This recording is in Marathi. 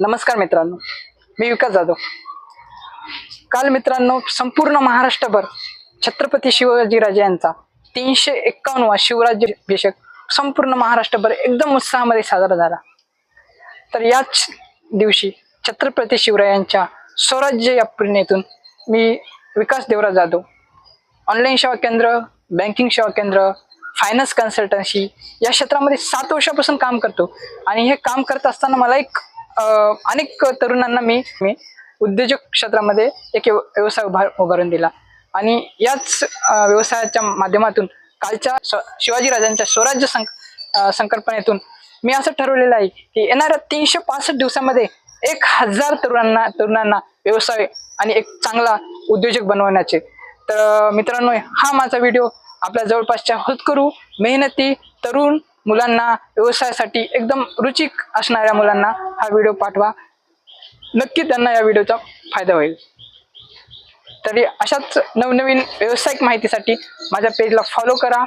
नमस्कार मित्रांनो मी विकास जाधव. काल मित्रांनो संपूर्ण महाराष्ट्रभर छत्रपती शिवाजीराजे यांचा तीनशे एक्कावन्नवा शिवराज्याभिषेक संपूर्ण महाराष्ट्रभर एकदम उत्साहामध्ये साजरा झाला. तर याच दिवशी छत्रपती शिवरायांच्या स्वराज्य या प्रेरणेतून मी विकास देवराज जाधव ऑनलाईन सेवा केंद्र बँकिंग सेवा केंद्र फायनान्स कन्सल्टन्सी या क्षेत्रामध्ये सात वर्षापासून काम करतो. आणि हे काम करत असताना मला एक अनेक तरुणांना मी मी उद्योजक क्षेत्रामध्ये एक व्यव- व्यवसाय उभा उभारून दिला. आणि याच व्यवसायाच्या माध्यमातून कालच्या शिवाजीराजांच्या स्वराज्य संक संकल्पनेतून मी असं ठरवलेलं आहे की येणाऱ्या तीनशे पासष्ट दिवसामध्ये एक हजार तरुणांना तरुणांना व्यवसाय आणि एक चांगला उद्योजक बनवण्याचे. तर मित्रांनो हा माझा व्हिडिओ आपल्या जवळपासच्या होतकरू मेहनती तरुण मुलांना व्यवसायासाठी एकदम रुचिक असणाऱ्या मुलांना हा व्हिडिओ पाठवा. नक्की त्यांना या व्हिडिओचा फायदा होईल. तरी अशाच नवनवीन व्यावसायिक माहितीसाठी माझ्या पेजला फॉलो करा.